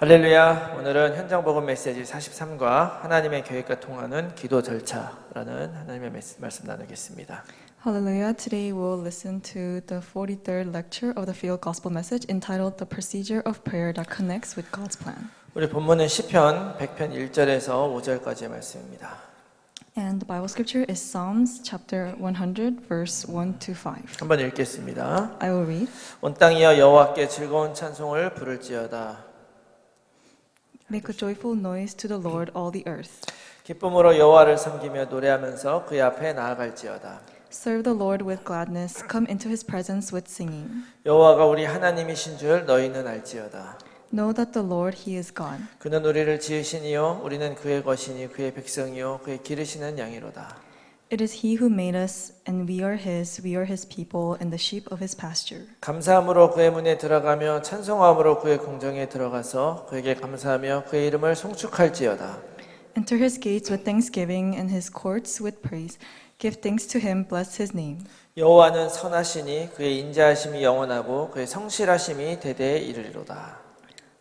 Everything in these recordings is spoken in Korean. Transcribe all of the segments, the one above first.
할렐루야. 오늘은 현장 복음 메시지 43과 하나님의 계획과 통하는 기도 절차라는 하나님의 말씀 나누겠습니다. Hallelujah. Today we'll listen to the 43rd lecture of the Field Gospel Message entitled The Procedure of Prayer That Connects with God's Plan. 우리 본문은 시편 100편 1절에서 5절까지의 말씀입니다. And the Bible scripture is Psalms chapter 100, verse 1 to 5. 한번 읽겠습니다. I will read. 온 땅이여 여호와께 즐거운 찬송을 부를지어다. Make a joyful noise to the Lord, all the earth. 기쁨으로 여호와를 섬기며 노래하면서 그의 앞에 나아갈지어다. Serve the Lord with gladness. Come into his presence with singing. 여호와가 우리 하나님이신 줄 너희는 알지어다. Know that the Lord, he is God. 그는 우리를 지으시니요 우리는 그의 것이니 그의 백성이요 그의 기르시는 양이로다. It is he who made us, and we are his. We are his people and the sheep of his pasture. 감사함으로 그의 문에 들어가며 찬송함으로 그의 궁정에 들어가서 그에게 감사하며 그의 이름을 송축할지어다. Enter his gates with thanksgiving and his courts with praise. Give thanks to him, bless his name. 여호와는 선하시니 그의 인자하심이 영원하고 그의 성실하심이 대대에 이르리로다.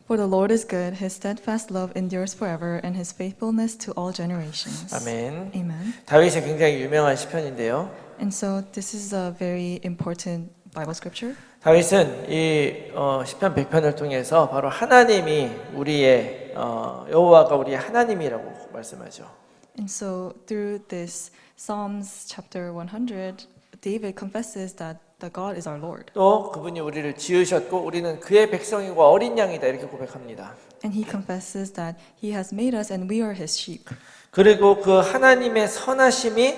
For the Lord is good, his steadfast love endures forever, and his faithfulness to all generations. 아멘. Amen. 다윗이 굉장히 유명한 시편인데요. And so this is a very important Bible scripture. 다윗은 이 어, 시편 100편을 통해서 바로 하나님이 우리의 어, 여호와가 우리의 하나님이라고 말씀하죠. And so through this Psalms chapter 100, David confesses that the God is our Lord. 또 그분이 우리를 지으셨고 우리는 그의 백성이고 어린 양이다 이렇게 고백합니다. And he confesses that he has made us and we are his sheep. 그리고 그 하나님의 선하심이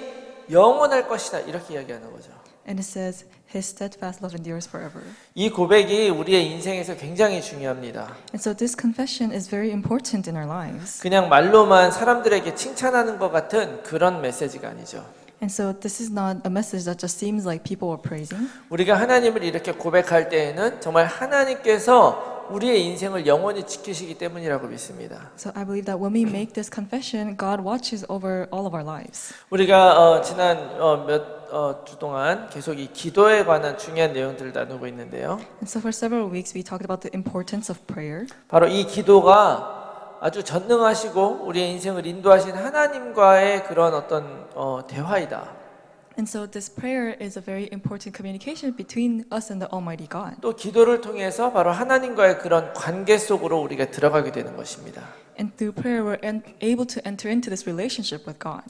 영원할 것이다 이렇게 이야기하는 거죠. And it says, his steadfast love endures forever. 이 고백이 우리의 인생에서 굉장히 중요합니다. And so this confession is very important in our lives. 그냥 말로만 사람들에게 칭찬하는 것 같은 그런 메시지가 아니죠. And so this is not a message that just seems like people are praising. 우리가 하나님을 이렇게 고백할 때에는 정말 하나님께서 우리의 인생을 영원히 지키시기 때문이라고 믿습니다. So I believe that when we make this confession, God watches over all of our lives. 우리가 어, 지난 어, 몇주 동안 계속 이 기도에 관한 중요한 내용들을 나누고 있는데요. And so for several weeks, we talked about the importance of prayer. 바로 이 기도가 아주 전능하시고 우리의 인생을 인도하신 하나님과의 그런 어떤 어, 대화이다. And so this prayer is a very important communication between us and the Almighty God. 또 기도를 통해서 바로 하나님과의 그런 관계 속으로 우리가 들어가게 되는 것입니다. And through prayer, we're able to enter into this relationship with God.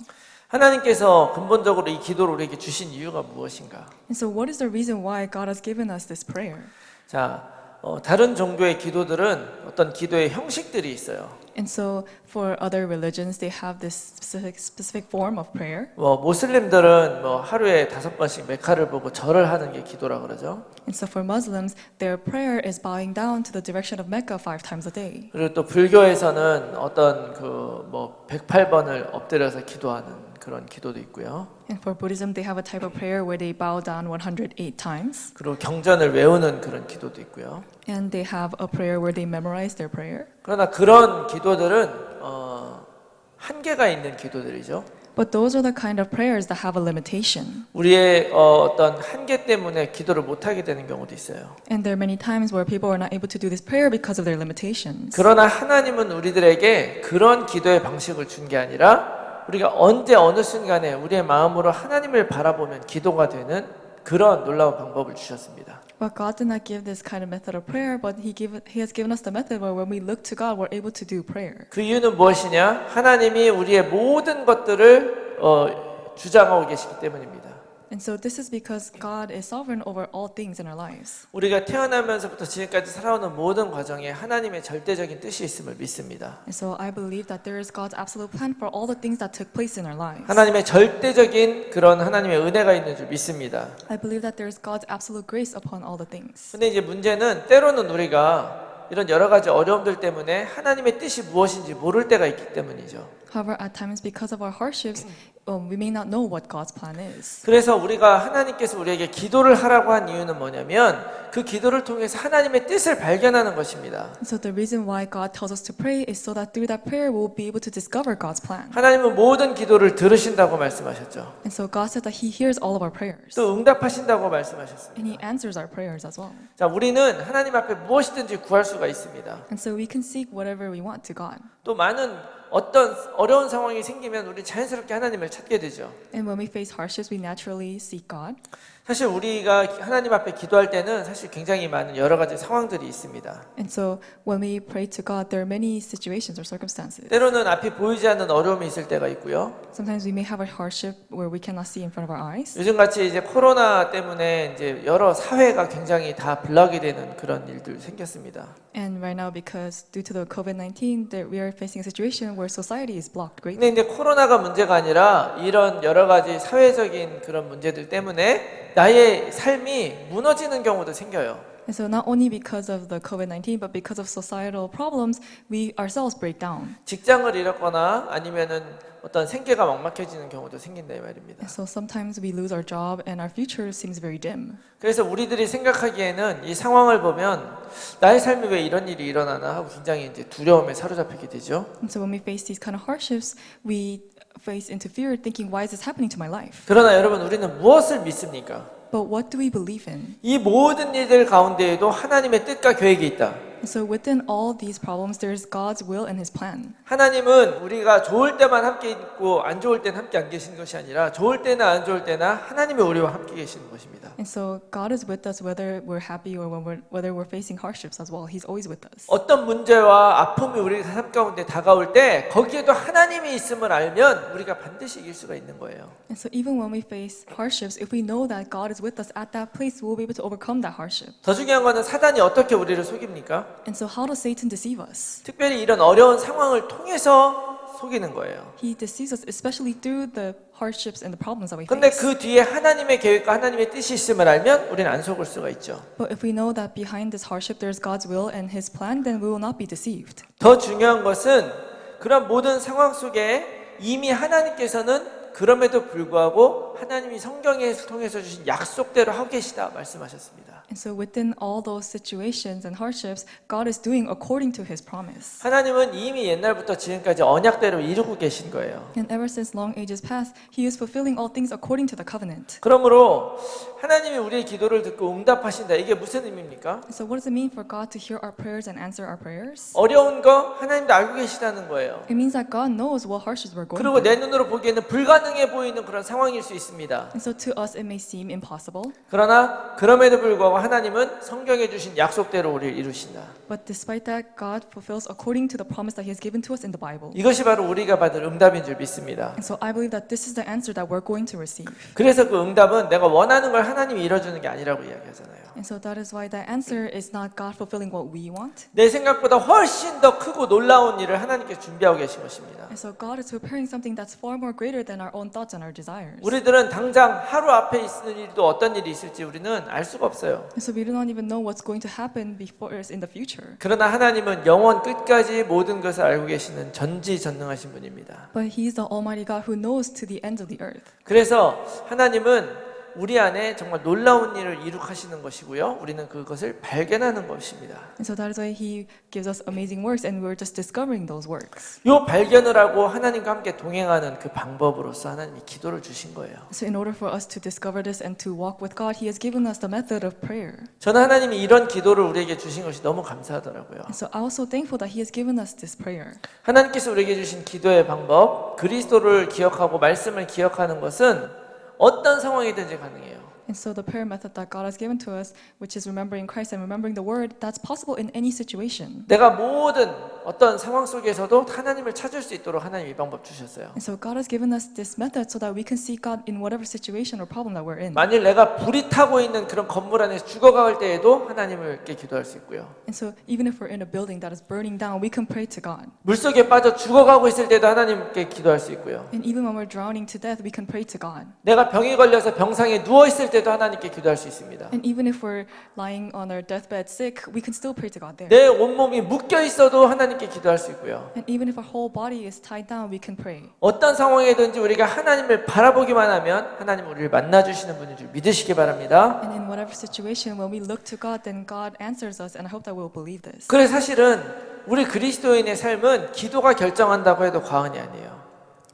하나님께서 근본적으로 이 기도를 우리에게 주신 이유가 무엇인가? And so, what is the reason why God has given us this prayer? 자, 어, 다른 종교의 기도들은 어떤 기도의 형식들이 있어요. And so, for other religions, they have this specific, specific form of prayer. 뭐 모슬림들은 뭐 하루에 다섯 번씩 메카를 보고 절을 하는 게 기도라 그러죠. And so, for Muslims, their prayer is bowing down to the direction of Mecca five times a day. 그리고 또 불교에서는 어떤 그 뭐 108번을 엎드려서 기도하는 그런 기도도 있고요. And for Buddhism, they have a type of prayer where they bow down 108 times. 그리고 경전을 외우는 그런 기도도 있고요. And they have a prayer where they memorize their prayer. 그러나 그런 기도들은 어, 한계가 있는 기도들이죠. But those are the kind of prayers that have a limitation. 우리의 어, 어떤 한계 때문에 기도를 못 하게 되는 경우도 있어요. And there are many times where people are not able to do this prayer because of their limitations. 그러나 하나님은 우리들에게 그런 기도의 방식을 준 게 아니라 우리가 언제 어느 순간에 우리의 마음으로 하나님을 바라보면 기도가 되는 그런 놀라운 방법을 주셨습니다. But God did not give this kind of method of prayer, but He give, He has given us the method where when we look to God, we're able to do prayer. 그 이유는 무엇이냐? 하나님이 우리의 모든 것들을 어, 주장하고 계시기 때문입니다. And so this is because God is sovereign over all things in our lives. 우리가 태어나면서부터 지금까지 살아오는 모든 과정에 하나님의 절대적인 뜻이 있음을 믿습니다. And so I believe that there is God's absolute plan for all the things that took place in our lives. 하나님의 절대적인 그런 하나님의 은혜가 있는 줄 믿습니다. I believe that there is God's absolute grace upon all the things. 근데 이제 문제는 때로는 우리가 이런 여러 가지 어려움들 때문에 하나님의 뜻이 무엇인지 모를 때가 있기 때문이죠. However, at times, because of our hardships, um, we may not know what God's plan is. 그래서 우리가 하나님께서 우리에게 기도를 하라고 한 이유는 뭐냐면 그 기도를 통해서 하나님의 뜻을 발견하는 것입니다. So the reason why God tells us to pray is so that through that prayer we'll be able to discover God's plan. 하나님은 모든 기도를 들으신다고 말씀하셨죠. And so God said that He hears all of our prayers. 또 응답하신다고 말씀하셨습니다. And He answers our prayers as well. 자, 우리는 하나님 앞에 무엇이든지 구할 수가 있습니다. And so we can seek whatever we want to God. 또 많은 어떤 어려운 상황이 생기면 우리 자연스럽게 하나님을 찾게 되죠. And when we face hardships, we naturally seek God. 사실 우리가 하나님 앞에 기도할 때는 사실 굉장히 많은 여러 가지 상황들이 있습니다. And so when we pray to God, there are many situations or circumstances. 때로는 앞이 보이지 않는 어려움이 있을 때가 있고요. Sometimes we may have a hardship where we cannot see in front of our eyes. 요즘 같이 이제 코로나 때문에 이제 여러 사회가 굉장히 다 블락이 되는 그런 일들 생겼습니다. And right now, because due to the COVID-19, that we are facing a situation where society is blocked greatly. 근데 이제 코로나가 문제가 아니라 이런 여러 가지 사회적인 그런 문제들 때문에 나의 삶이 무너지는 경우도 생겨요. And so not only because of the COVID-19, but because of societal problems, we ourselves break down. 직장을 잃었거나 아니면은 어떤 생계가 막막해지는 경우도 생긴다 이 말입니다. And so sometimes we lose our job and our future seems very dim. 그래서 우리들이 생각하기에는 이 상황을 보면 나의 삶에 왜 이런 일이 일어나나 하고 굉장히 이제 두려움에 사로잡히게 되죠. And so when we face these kind of hardships, we face into fear, thinking, why is this happening to my life? 그러나 여러분 우리는 무엇을 믿습니까? But what do we believe in? 이 모든 일들 가운데에도 하나님의 뜻과 계획이 있다. So within all these problems, there's God's will and His plan. 하나님은 우리가 좋을 때만 함께 있고 안 좋을 때는 함께 안 계시는 것이 아니라 좋을 때나 안 좋을 때나 하나님이 우리와 함께 계시는 것입니다. And so God is with us whether we're happy or when we're, whether we're facing hardships as well. He's always with us. 어떤 문제와 아픔이 우리 삶 가운데 다가올 때 거기에도 하나님이 있음을 알면 우리가 반드시 이길 수가 있는 거예요. And so even when we face hardships, if we know that God is with us at that place, we'll be able to overcome that hardship. 더 중요한 거는 사단이 어떻게 우리를 속입니까? And so how does Satan deceive us? 특별히 이런 어려운 상황을 통해서 속이는 거예요. He deceives us especially through the hardships and the problems that we 근데 face. 그 뒤에 하나님의 계획과 하나님의 뜻이 있음을 알면 우리는 안 속을 수가 있죠. But if we know that behind this hardship there's God's will and His plan, then we will not be deceived. 더 중요한 것은 그런 모든 상황 속에 이미 하나님께서는 그럼에도 불구하고 하나님이 성경에 통해서 주신 약속대로 하고 계시다 말씀하셨습니다. And so within all those situations and hardships, God is doing according to His promise. 하나님은 이미 옛날부터 지금까지 언약대로 이루고 계신 거예요. And ever since long ages past, He is fulfilling all things according to the covenant. 그러므로 하나님이 우리의 기도를 듣고 응답하신다. 이게 무슨 의미입니까? And so what does it mean for God to hear our prayers and answer our prayers? 어려운 거 하나님도 알고 계시다는 거예요. It means that God knows what hardships we're going 그리고 through. 내 눈으로 보기에는 불가능해 보이는 그런 상황일 수 있습니다. And so to us it may seem impossible, 그러나 그럼에도 불구하고 하나님은 성경에 주신 약속대로 우리를 이루신다. but despite that, God fulfills according to the promise that He has given to us in the Bible. 이것이 바로 우리가 받을 응답인 줄 믿습니다. And so I believe that this is the answer that we're going to receive. 그래서 그 응답은 내가 원하는 걸 하나님이 이뤄주는 게 아니라고 이야기하잖아요. And so that is why the answer is not God fulfilling what we want. 내 생각보다 훨씬 더 크고 놀라운 일을 하나님께 준비하고 계신 것입니다. And so God is preparing something that's far more greater than our own thoughts and our desires. 우리들은 당장 하루 앞에 있는 일도 어떤 일이 있을지 우리는 알 수가 없어요. So we do not even know what's going to happen before us in the future. 그러나 하나님은 영원 끝까지 모든 것을 알고 계시는 전지전능하신 분입니다. But He's the Almighty God who knows to the ends of the earth. 그래서 하나님은 우리 안에 정말 놀라운 일을 이룩하시는 것이고요. 우리는 그것을 발견하는 것입니다. And so that is why He gives us amazing works, and we're just discovering those works. 이 발견을 하고 하나님과 함께 동행하는 그 방법으로서 하나님이 기도를 주신 거예요. So in order for us to discover this and to walk with God, He has given us the method of prayer. 저는 하나님이 이런 기도를 우리에게 주신 것이 너무 감사하더라고요. And so I'm also thankful that He has given us this prayer. 하나님께서 우리에게 주신 기도의 방법, 그리스도를 기억하고 말씀을 기억하는 것은 어떤 상황이든지 가능해요. And so the prayer method that God has given to us, which is remembering Christ and remembering the Word, that's possible in any situation. 내가 모든 어떤 상황 속에서도 하나님을 찾을 수 있도록 하나님 이 방법 주셨어요. And so God has given us this method so that we can seek God in whatever situation or problem that we're in. 만일 내가 불이 타고 있는 그런 건물 안에서 죽어갈 때에도 하나님을 께 기도할 수 있고요. And so even if we're in a building that is burning down, we can pray to God. 물 속에 빠져 죽어가고 있을 때도 하나님께 기도할 수 있고요. And even when we're drowning to death, we can pray to God. 내가 병이 걸려서 병상에 누워 있을 때도 하나님께 기도할 수 있습니다. And even if we're lying on our deathbed sick, we can still pray to God there. 내 온몸이 묶여 있어도 하나님께 기도할 수 있고요. And even if our whole body is tied down, we can pray. 어떤 상황이든지 우리가 하나님을 바라보기만 하면 하나님 우리를 만나 주시는 분인 줄 믿으시기 바랍니다. And in whatever situation, when we look to God, then God answers us, and I hope that we'll believe this. 그래 사실은 우리 그리스도인의 삶은 기도가 결정한다고 해도 과언이 아니에요.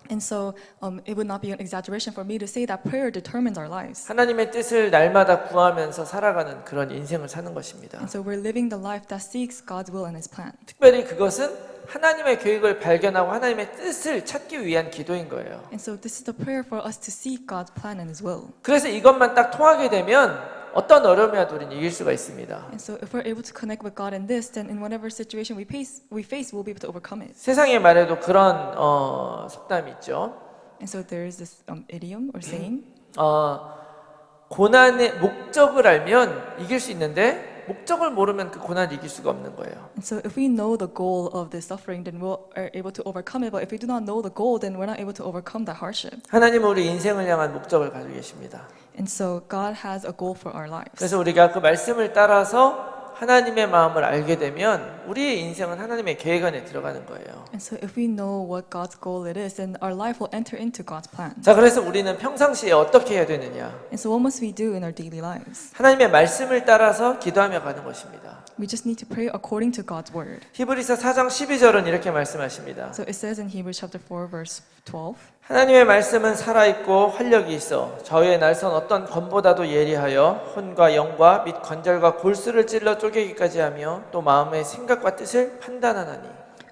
And so um, it would not be an exaggeration for me to say that prayer determines our lives. 하나님의 뜻을 날마다 구하면서 살아가는 그런 인생을 사는 것입니다. And so we're living the life that seeks God's will and His plan. 특별히 그것은 하나님의 계획을 발견하고 하나님의 뜻을 찾기 위한 기도인 거예요. And so this is the prayer for us to seek God's plan and His will. 그래서 이것만 딱 통하게 되면 어떤 어려움이라도 우리는 이길 수가 있습니다. And so if we're able to connect with God in this, then in whatever situation we face, we face, we'll be able to overcome it. 세상의 말에도 그런 어, 속담이 있죠. And so there is this um, idiom or saying 어, 고난의 목적을 알면 이길 수 있는데 목적을 모르면 그 고난을 이길 수가 없는 거예요. And so if we know the goal of this suffering, then we are able to overcome it. But if we do not know the goal, then we're not able to overcome that hardship. 하나님은 우리 인생을 향한 목적을 가지고 계십니다. And so God has a goal for our lives. 그래서 우리가 그 말씀을 따라서 하나님의 마음을 알게 되면 우리의 인생은 하나님의 계획 안에 들어가는 거예요. And so if we know what God's goal it is, then our life will enter into God's plan. 자, 그래서 우리는 평상시에 어떻게 해야 되느냐? And so what must we do in our daily lives? 하나님의 말씀을 따라서 기도하며 가는 것입니다. We just need to pray according to God's word. 히브리서 4장 12절은 이렇게 말씀하십니다. So it says in Hebrews chapter 4 verse 12, 하나님의 말씀은 살아있고 활력이 있어 저의 날선 어떤 검보다도 예리하여 혼과 영과 및 관절과 골수를 찔러 쪼개기까지 하며 또 마음의 생각과 뜻을 판단하나니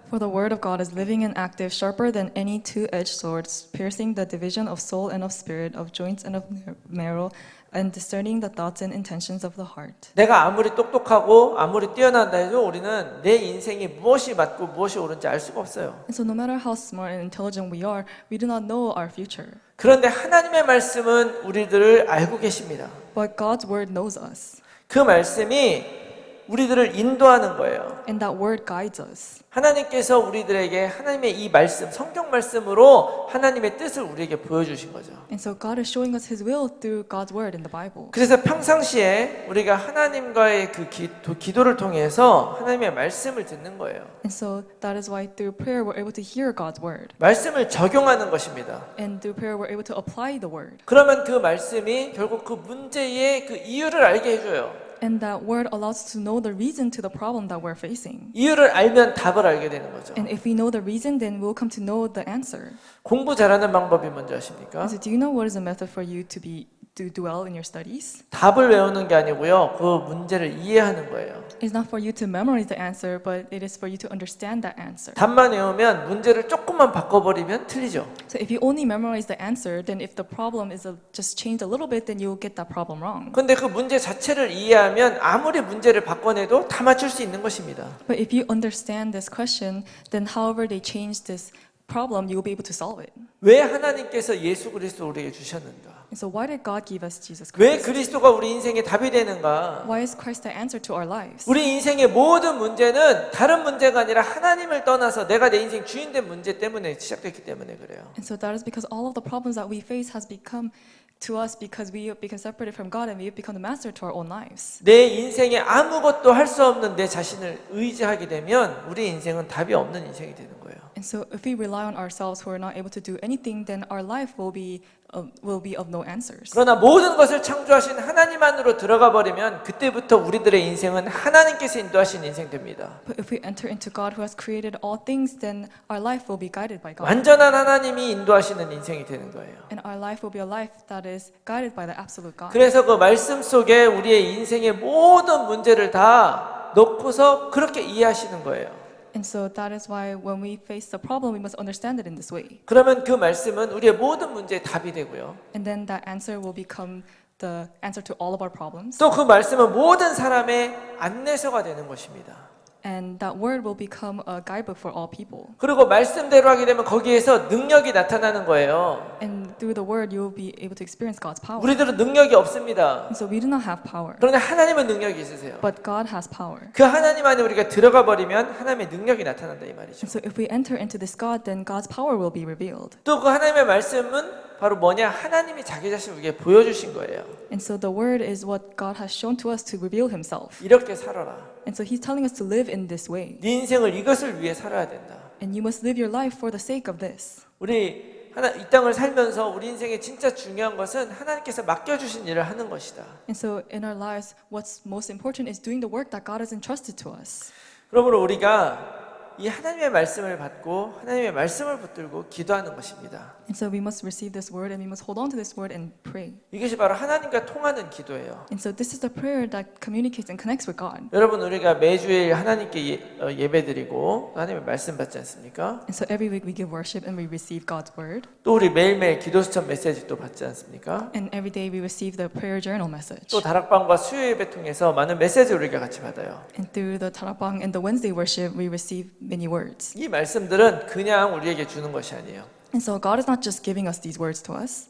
For the word of God is living and active, sharper than any two-edged sword, piercing the division of soul and of spirit, of joints and of marrow, and discerning the thoughts and intentions of the heart. 내가 아무리 똑똑하고 아무리 뛰어난다 해도 우리는 내 인생이 무엇이 맞고 무엇이 옳은지 알 수가 없어요. And so no matter how smart and intelligent we are, we do not know our future. 그런데 하나님의 말씀은 우리들을 알고 계십니다. But God's word knows us, 그 말씀이 우리들을 인도하는 거예요. and that word guides us. 하나님께서 우리들에게 하나님의 이 말씀, 성경 말씀으로 하나님의 뜻을 우리에게 보여주신 거죠. And so God is showing us His will through God's word in the Bible. 그래서 평상시에 우리가 하나님과의 그 기, 도, 기도를 통해서 하나님의 말씀을 듣는 거예요. And so that is why through prayer we're able to hear God's word. 말씀을 적용하는 것입니다. And through prayer we're able to apply the word. 그러면 그 말씀이 결국 그 문제의 그 이유를 알게 해줘요. And that word allows us to know the reason to the problem that we're facing. 이유를 알면 답을 알게 되는 거죠. And if we know the reason, then we'll come to know the answer. 공부 잘하는 방법이 뭔지 아십니까? So do you know what is a method for you to be to do well in your studies? 답을 외우는 게 아니고요. 그 문제를 이해하는 거예요. It's not for you to memorize the answer, but it is for you to understand that answer. 답만 외우면 문제를 조금만 바꿔버리면 틀리죠. So if you only memorize the answer, then if the problem is a, just changed a little bit, then you'll get that problem wrong. 근데 그 문제 자체를 이해하면 아무리 문제를 바꿔내도 다 맞출 수 있는 것입니다. But if you understand this question, then however they change this problem, you will be able to solve it. 왜 하나님께서 예수 그리스도 우리에게 주셨는가? So why did God give us Jesus 왜 Christ? 그리스도가 우리 인생의 답이 되는가? Why is Christ the answer to our lives? 우리 인생의 모든 문제는 다른 문제가 아니라 하나님을 떠나서 내가 내 인생 주인된 문제 때문에 시작됐기 때문에 그래요. And so that is because all of the problems that we face has become to us because we have become separated from God and we have become the master to our own lives. 내 인생에 아무것도 할 수 없는 내 자신을 의지하게 되면 우리 인생은 답이 없는 인생이 되는 거예요. And so if we rely on ourselves who are not able to do anything, then our life will be uh, will be of no answers. 그러나 모든 것을 창조하신 하나님 안으로 들어가 버리면 그때부터 우리들의 인생은 하나님께서 인도하신 인생 됩니다. But if we enter into God who has created all things, then our life will be guided by God. 완전한 하나님이 인도하시는 인생이 되는 거예요. And our life will be a life that is guided by the absolute God. 그래서 그 말씀 속에 우리의 인생의 모든 문제를 다 넣고서 그렇게 이해하시는 거예요. And so that is why when we face the problem, we must understand it in this way. 그러면 그 말씀은 우리의 모든 문제의 답이 되고요. And then that answer will become the answer to all of our problems. 또 그 말씀은 모든 사람의 안내서가 되는 것입니다. And that word will become a guidebook for all people. 그리고 말씀대로 하게 되면 거기에서 능력이 나타나는 거예요. And through the word, you will be able to experience God's power. 우리들은 능력이 없습니다. And so we do not have power, 그런데 하나님은 능력이 있으세요. but God has power. 그 하나님 안에 우리가 들어가 버리면 하나님의 능력이 나타난다 이 말이죠. And so if we enter into this God, then God's power will be revealed. 또 그 하나님의 말씀은 바로 뭐냐? 하나님이 자기 자신을 우리에게 보여주신 거예요. And so the word is what God has shown to us to reveal himself. 이렇게 살아라. And so he's telling us to live in this way. 네 인생을 이것을 위해 살아야 된다. And you must live your life for the sake of this. 우리 하나 이 땅을 살면서 우리 인생에 진짜 중요한 것은 하나님께서 맡겨 주신 일을 하는 것이다. And so in our lives, what's most important is doing the work that God has entrusted to us. 그러므로 우리가 이 하나님의 말씀을 받고 하나님의 말씀을 붙들고 기도하는 것입니다. And so we must receive this word and we must hold on to this word and pray. 이것이 바로 하나님과 통하는 기도예요. And so this is the prayer that communicates and connects with God. 여러분 우리가 매주일 하나님께 예, 어, 예배드리고 하나님의 말씀 받지 않습니까? And so every week we give worship and we receive God's word. 또 우리 매일매일 기도 수첩 메시지 또 받지 않습니까? And every day we receive the prayer journal message. 또 다락방과 수요 예배 통해서 많은 메시지를 우리가 같이 받아요. And through the Tarapang and the Wednesday worship, we receive many words. 이 말씀들은 그냥 우리에게 주는 것이 아니에요. And so God is not just giving us these words to us.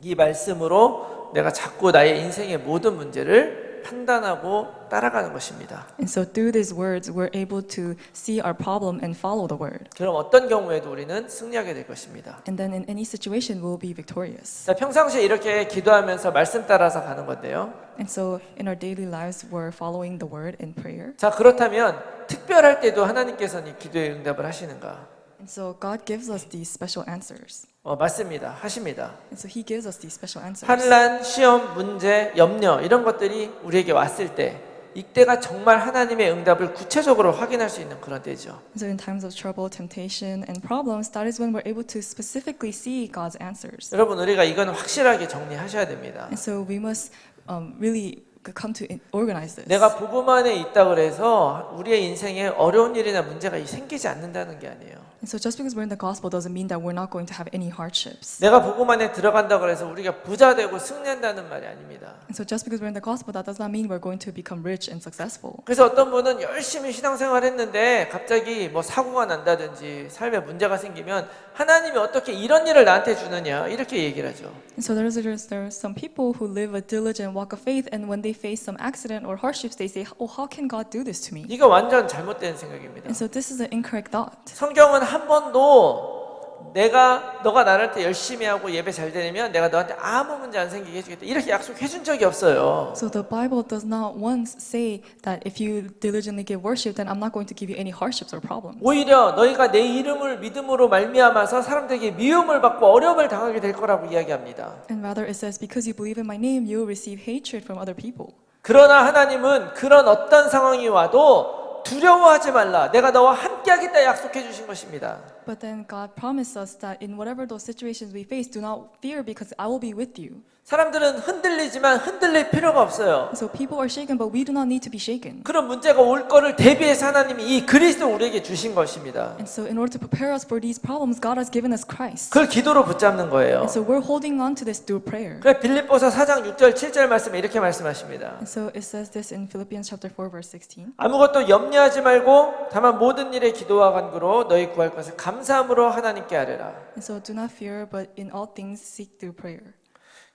이 말씀으로 내가 자꾸 나의 인생의 모든 문제를 판단하고 따라가는 것입니다. And so through these words, we're able to see our problem and follow the word. 그럼 어떤 경우에도 우리는 승리하게 될 것입니다. And then in any situation, we'll be victorious. 자, 평상시에 이렇게 기도하면서 말씀 따라서 가는 건데요. And so in our daily lives, we're following the word in prayer. 자, 그렇다면 특별할 때도 하나님께서는 이 기도에 응답을 하시는가? And so God gives us these special answers. 어, 맞습니다. 하십니다. And so He gives us these special answers. 환란, 시험, 문제, 염려 이런 것들이 우리에게 왔을 때 이때가 정말 하나님의 응답을 구체적으로 확인할 수 있는 그런 때죠. And so in times of trouble, temptation, and problems, that is when we're able to specifically see God's answers. 여러분 우리가 이건 확실하게 정리하셔야 됩니다. And so we must um, really come to organize this. 내가 복음 안에 있다 그래서 우리의 인생에 어려운 일이나 문제가 생기지 않는다는 게 아니에요. And so just because we're in the gospel doesn't mean that we're not going to have any hardships. 내가 복음 안에 들어간다 그래서 우리가 부자 되고 승리한다는 말이 아닙니다. And so just because we're in the gospel, that does not mean we're going to become rich and successful. 그래서 어떤 분은 열심히 신앙생활 했는데 갑자기 뭐 사고가 난다든지 삶에 문제가 생기면 하나님이 어떻게 이런 일을 나한테 주느냐 이렇게 얘기를 하죠. And so there's, there's, there's some people who live a diligent walk of faith, and when they face some accident or hardships, they say, Oh, how can God do this to me? 이거 완전 잘못된 생각입니다. And so this is an incorrect thought. 성경은 한 번도 내가 너가 나를 때 열심히 하고 예배 잘 드리면 내가 너한테 아무 문제 안 생기게 해주겠다 이렇게 약속해 준 적이 없어요. So the Bible does not once say that if you diligently give worship, then I'm not going to give you any hardships or problems. 오히려 너희가 내 이름을 믿음으로 말미암아서 사람들에게 미움을 받고 어려움을 당하게 될 거라고 이야기합니다. And rather, it says, Because you believe in my name, you will receive hatred from other people. 그러나 하나님은 그런 어떤 상황이 와도 두려워하지 말라. 내가 너와 함께하겠다 약속해 주신 것입니다. But then God promised us that in whatever those situations we face, do not fear because I will be with you. 사람들은 흔들리지만 흔들릴 필요가 없어요. So people are shaken, but we do not need to be shaken. 그런 문제가 올 거를 대비해서 하나님이 이 그리스도 우리에게 주신 것입니다. And so in order to prepare us for these problems, God has given us Christ. 그걸 기도로 붙잡는 거예요. And so we're holding on to this through prayer. 그래 빌립보서 4장 6절 7절 말씀에 이렇게 말씀하십니다. And so it says this in Philippians chapter 4 verse 16. 아무것도 염려하지 말고 다만 모든 일에 기도와 간구로 너희 구할 것을 감사함으로 하나님께 아뢰라. And so do not fear, but in all things seek through prayer.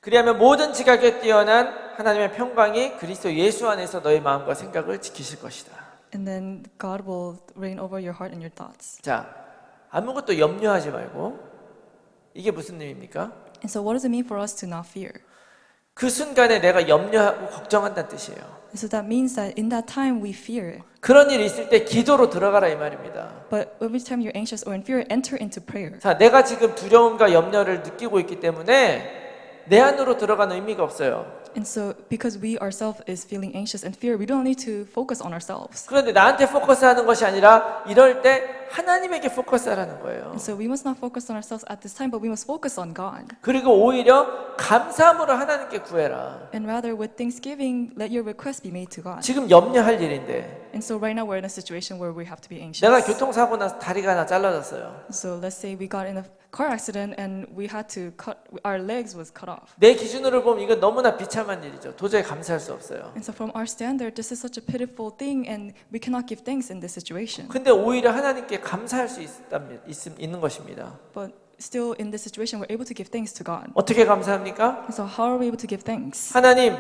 그리하면 모든 지각에 뛰어난 하나님의 평강이 그리스도 예수 안에서 너희 마음과 생각을 지키실 것이다. And then God will reign over your heart and your thoughts. 자, 아무것도 염려하지 말고 이게 무슨 의미입니까? And so what does it mean for us to not fear? 그 순간에 내가 염려하고 걱정한다는 뜻이에요. So that means that in that time we fear. 그런 일이 있을 때 기도로 들어가라 이 말입니다. But every time you're anxious or in fear, enter into prayer. 자, 내가 지금 두려움과 염려를 느끼고 있기 때문에 내 안으로 들어가는 의미가 없어요. And so because we ourselves is feeling anxious and fear, we don't need to focus on ourselves. 그런데 나한테 포커스하는 것이 아니라 이럴 때 하나님에게 포커스하라는 거예요. And so we must not focus on ourselves at this time, but we must focus on God. 그리고 오히려 감사함으로 하나님께 구해라. And rather, with thanksgiving, let your request be made to God. 지금 염려할 일인데 And so right now we're in a situation where we have to be anxious. 내가 교통사고 나서 다리가 하나 잘라졌어요. So let's say we got in a car accident and we had to cut our legs was cut off. 내 기준으로 보면 이건 너무나 비참한 일이죠. 도저히 감사할 수 없어요. And so from our standard, this is such a pitiful thing, and we cannot give thanks in this situation. 근데 오히려 하나님께 감사할 수 있다면 있음, 있는 것입니다. But still, in this situation, we're able to give thanks to God. 어떻게 감사합니까? And so how are we able to give thanks? 하나님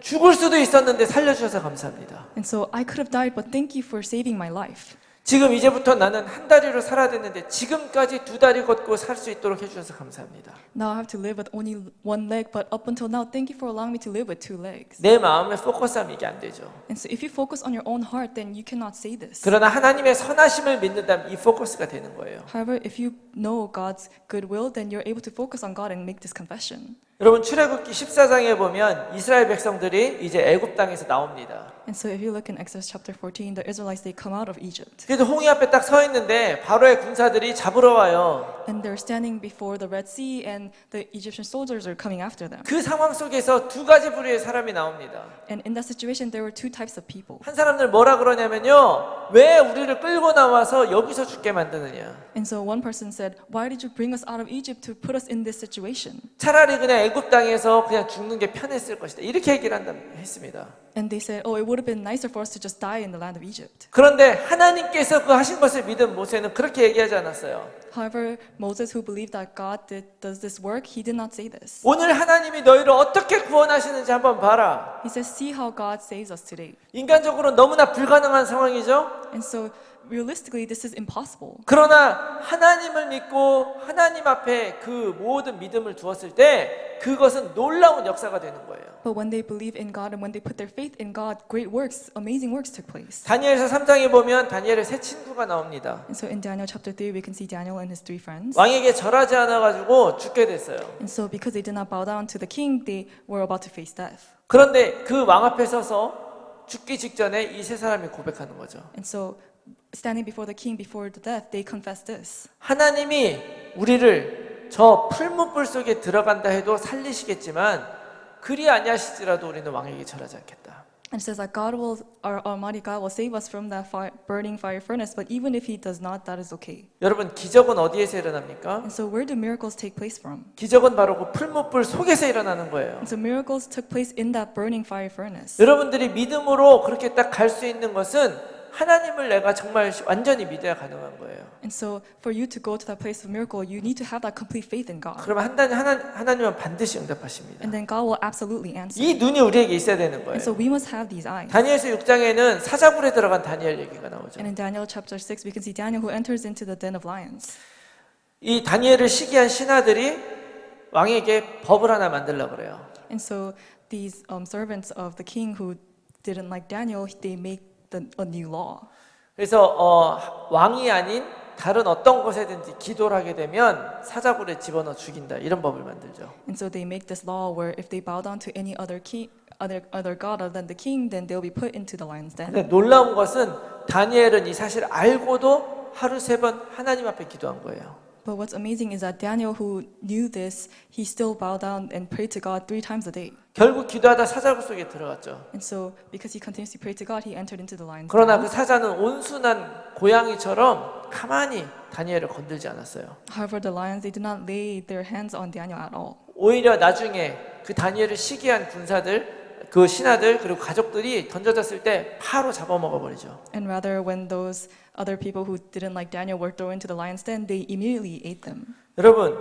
죽을 수도 있었는데 살려주셔서 감사합니다. And so I could have died, but thank you for saving my life. 지금 이제부터 나는 한 다리로 살아야 되는데 지금까지 두 다리 걷고 살 수 있도록 해주셔서 감사합니다. Now I have to live with only one leg, but up until now, thank you for allowing me to live with two legs. 내 마음에 포커스하면 이게 안 되죠. And so if you focus on your own heart, then you cannot say this. 그러나 하나님의 선하심을 믿는다면 이 포커스가 되는 거예요. However, if you know God's goodwill, then you're able to focus on God and make this confession. 여러분 출애굽기 14장에 보면 이스라엘 백성들이 이제 애굽 땅에서 나옵니다. And so if you look in Exodus chapter 14, the Israelites, they come out of Egypt. 그래도 홍해 앞에 딱 서 있는데 바로의 군사들이 잡으러 와요. And they're standing before the Red Sea, and the Egyptian soldiers are coming after them. 그 상황 속에서 두 가지 부류의 사람이 나옵니다. And in that situation, there were two types of people. 한 사람들 뭐라 그러냐면요. 왜 우리를 끌고 나와서 여기서 죽게 만드느냐. And so one person said, Why did you bring us out of Egypt to put us in this situation? 차라리 그냥 애굽 땅에서 그냥 죽는 게 편했을 것이다. 이렇게 얘기를 한다 했습니다. And they said, Oh, it would have been nicer for us to just die in the land of Egypt. 그런데 하나님께서 그 하신 것을 믿은 모세는 그렇게 얘기하지 않았어요. However, Moses, who believed that God did, does this work, he did not say this. 오늘 하나님이 너희를 어떻게 구원하시는지 한번 봐라. He says, See how God saves us today. 인간적으로 너무나 불가능한 상황이죠. And so, realistically, this is impossible. 그러나 하나님을 믿고 하나님 앞에 그 모든 믿음을 두었을 때 그것은 놀라운 역사가 되는 거예요. But when they believe in God and when they put their faith in God, great works, amazing works took place. 다니엘서 3장에 보면 다니엘의 세 친구가 나옵니다. And so in Daniel chapter 3, we can see Daniel and his three friends. 왕에게 절하지 않아 가지고 죽게 됐어요. And so because they did not bow down to the king, they were about to face death. 그런데 그 왕 앞에 서서 죽기 직전에 이 세 사람이 고백하는 거죠. And so standing before the king before the death, they confessed this. 하나님이 우리를 저 풀무불 속에 들어간다 해도 살리시겠지만 그리 아니하실지라도 우리는 왕에게 절하지 않겠다. And it says that God will, our Almighty God will save us from that fire, burning fire furnace, but even if He does not, that is okay. 여러분 기적은 어디에서 일어납니까? And so where do miracles take place from? 기적은 바로 그 풀무불 속에서 일어나는 거예요. And so miracles took place in that burning fire furnace. 여러분들이 믿음으로 그렇게 딱 갈 수 있는 것은 하나님을 내가 정말 완전히 믿어야 가능한 거예요. And so for you to go to that place of miracle, you need to have that complete faith in God. 그러면 하나님, 하나, 하나님은 반드시 응답하십니다. And then God will absolutely answer. 이 눈이 우리에게 있어야 되는 And 거예요. so we must have these eyes. 다니엘서 6장에는 사자굴에 들어간 다니엘 얘기가 나오죠. And in Daniel chapter 6, we can see Daniel who enters into the den of lions. 이 다니엘을 시기한 신하들이 왕에게 법을 하나 만들려고 그래요. And so these um, servants of the king who didn't like Daniel, they make the, a new law. 그래서 어, 왕이 아닌 다른 어떤 곳에든지 기도를 하게 되면 사자굴에 집어넣어 죽인다 이런 법을 만들죠. And so they make this law where if they bow down to any other king, other other god other than the king, then they'll be put into the lion's den. 근데 놀라운 것은 다니엘은 이 사실을 알고도 하루 세 번 하나님 앞에 기도한 거예요. But what's amazing is that Daniel, who knew this, he still bowed down and prayed to God three times a day. 결국 기도하다 사자굴 속에 들어갔죠. And so, because he continuously prayed to God, he entered into the lion's 그러나 den. 그 사자는 온순한 고양이처럼 가만히 다니엘을 건들지 않았어요. However, the lions they did not lay their hands on Daniel at all. 오히려 나중에 그 다니엘을 시기한 군사들, 그 신하들 그리고 가족들이 던져졌을 때 바로 잡아먹어 버리죠. And rather, when those other people who didn't like Daniel were thrown into the lion's den, they immediately ate them. 여러분,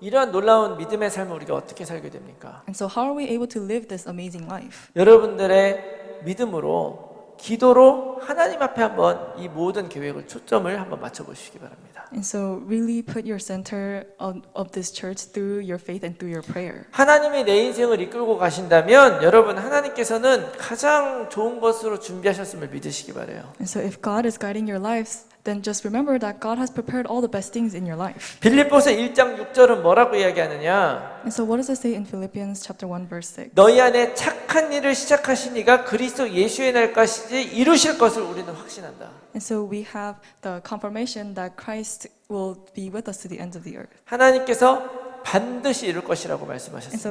이러한 놀라운 믿음의 삶을 우리가 어떻게 살게 됩니까? And so, how are we able to live this amazing life? 여러분들의 믿음으로 기도로 하나님 앞에 한번 이 모든 계획을 초점을 한번 맞춰 보시기 바랍니다. And so, really put your center of, of this church through your faith and through your prayer. 하나님이 내 인생을 이끌고 가신다면 여러분 하나님께서는 가장 좋은 것으로 준비하셨음을 믿으시기 바래요. And so, if God is guiding your lives, then just remember that God has prepared all the best things in your life. 빌립보서 1장 6절은 뭐라고 이야기하느냐? And so, what does it say in Philippians chapter 1, verse 6? 너희 안에 착한 일을 시작하신 이가 그리스도 예수의 날까지 이루실 것을 우리는 확신한다. And so, we have the confirmation that Christ will be with us to the ends of the earth. 하나님께서 반드시 이룰 것이라고 말씀하셨습니다.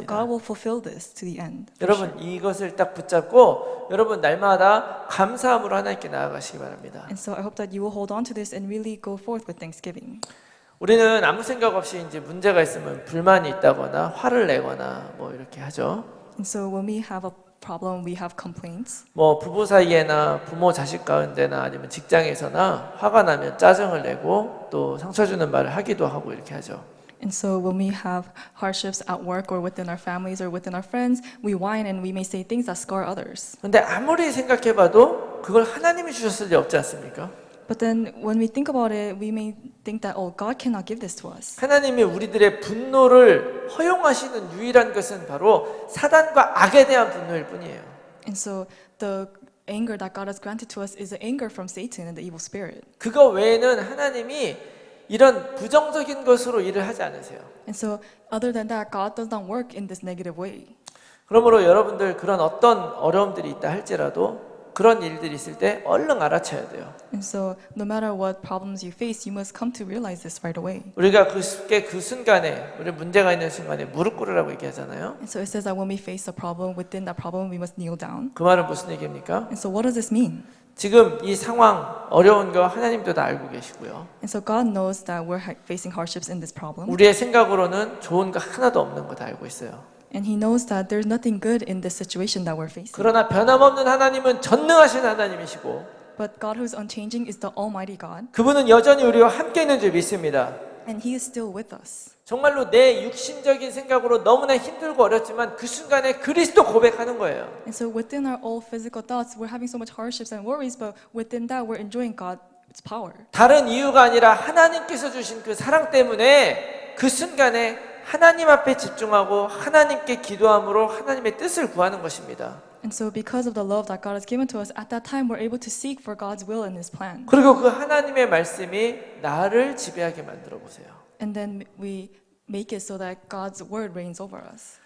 여러분. 이것을 딱 붙잡고 여러분 날마다 감사함으로 하나님께 나아가시기 바랍니다. 우리는 아무 생각 없이 이제 문제가 있으면 불만이 있다거나 화를 내거나 뭐 이렇게 하죠. And so, when we have a problem, we have complaints. 뭐 부부 사이에나 부모 자식 가운데나 아니면 직장에서나 화가 나면 짜증을 내고 또 상처 주는 말을 하기도 하고 이렇게 하죠. And so, when we have hardships at work or within our families or within our friends, we whine and we may say things that scar others. 근데 아무리 생각해봐도 그걸 하나님이 주셨을 리 없지 않습니까? But then when we think about it, we may think that, oh, God cannot give this to us. 하나님이 우리들의 분노를 허용하시는 유일한 것은 바로 사단과 악에 대한 분노일 뿐이에요. And so the anger that God has granted to us is the anger from Satan and the evil spirit. 그거 외에는 하나님이 이런 부정적인 것으로 일을 하지 않으세요. And so other than that, God does not work in this negative way. 그러므로 여러분들 그런 어떤 어려움들이 있다 할지라도 그런 일들이 있을 때 얼른 알아차야 돼요. And so no matter what problems you face, you must come to realize this right away. 우리가 그 쉽게 그 순간에 우리 문제가 있는 순간에 무릎 꿇으라고 얘기하잖아요. And so it says that when we face a problem, within that problem, we must kneel down. 그 말은 무슨 얘기입니까? And so what does this mean? 지금 이 상황 어려운 거 하나님도 다 알고 계시고요. And so God knows that we're facing hardships in this problem. 우리의 생각으로는 좋은 거 하나도 없는 거 다 알고 있어요. And He knows that there's nothing good in this situation that we're facing. 그러나 변함없는 하나님은 전능하신 하나님이시고 But God who is unchanging is the Almighty God, 그분은 여전히 우리와 함께 있는 줄 믿습니다. And He is still with us. 정말로 내 육신적인 생각으로 너무나 힘들고 어렵지만 그 순간에 그리스도 고백하는 거예요. And so within our old physical thoughts, we're having so much hardships and worries, but within that, we're enjoying God's power. 다른 이유가 아니라 하나님께서 주신 그 사랑 때문에 그 순간에 하나님 앞에 집중하고 하나님께 기도함으로 하나님의 뜻을 구하는 것입니다. And so, because of the love that God has given to us, at that time, we're able to seek for God's will and His plan. 그리고 그 하나님의 말씀이 나를 지배하게 만들어 보세요. And then we make it so that God's word reigns over us.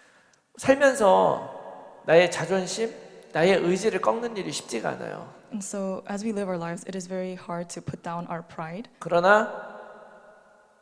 살면서 나의 자존심, 나의 의지를 꺾는 일이 쉽지가 않아요. And so, as we live our lives, it is very hard to put down our pride. 그러나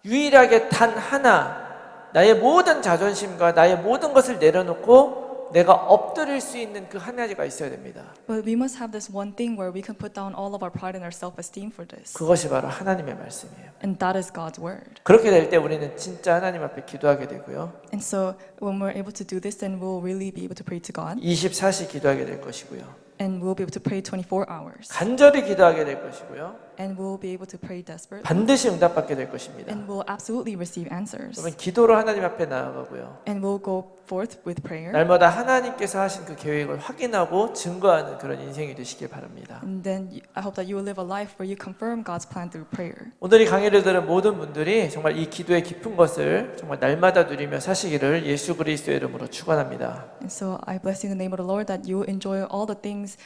유일하게 단 하나 나의 모든 자존심과 나의 모든 것을 내려놓고 내가 엎드릴 수 있는 그 하나가 있어야 됩니다. But we must have this one thing where we can put down all of our pride and our self esteem for this. 그것이 바로 하나님의 말씀이에요. And that is God's word. 그렇게 될 때 우리는 진짜 하나님 앞에 기도하게 되고요. And so, when we're able to do this, then we'll really be able to pray to God. 24시 기도하게 될 것이고요. And we'll be able to pray 24 hours. 간절히 기도하게 될 것이고요. And we'll be able to pray desperately. 반드시 응답받게 될 것입니다. And we'll absolutely receive answers. 그러면 기도로 하나님 앞에 나아가고요. And we'll go forth with prayer. 날마다 하나님께서 하신 그 계획을 확인하고 증거하는 그런 인생이 되시길 바랍니다. And then you- I hope that you will live a life where you confirm God's plan through prayer. 오늘 이 강의를 들은 모든 분들이 정말 이 기도의 깊은 것을 정말 날마다 누리며 사시기를 예수 그리스도의 이름으로 축원합니다. And so I bless you in the name of the Lord that you enjoy all the things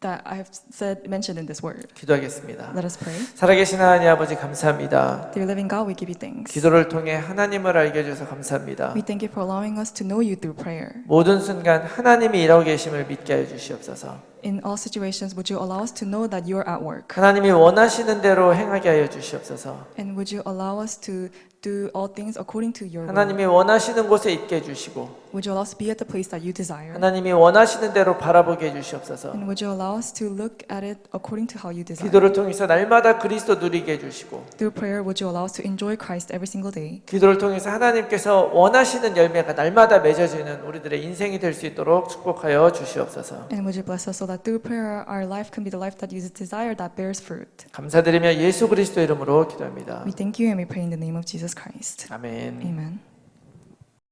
that I have said mentioned in this word. 기도하겠습니다. Let us pray. 살아계신 하나님 아버지 감사합니다. Dear living God, we give you thanks. 기도를 통해 하나님을 알게 해주셔서 감사합니다. We thank you for allowing us to know you through prayer. 모든 순간 하나님이 일하고 계심을 믿게 해 주시옵소서. In all situations, would you allow us to know that you are at work? 하나님이 원하시는 대로 행하게 하여 주시옵소서. And would you allow us to do all things according to your will? 하나님이 원하시는 곳에 있게 해주시고 Would you allow us to be at the place that you desire? 하나님이 원하시는 대로 바라보게 해주시옵소서. And would you allow us to look at it according to how you desire? 기도를 통해서 날마다 그리스도 누리게 해주시고 Through prayer, would you allow us to enjoy Christ every single day? 기도를 통해서 하나님께서 원하시는 열매가 날마다 맺어지는 우리들의 인생이 될 수 있도록 축복하여 주시옵소서. And would you bless us so that through prayer, our life can be the life that you desire that bears fruit? 감사드리며 예수 그리스도 이름으로 기도합니다. We thank you and we pray in the name of Jesus Christ. 아멘. Amen.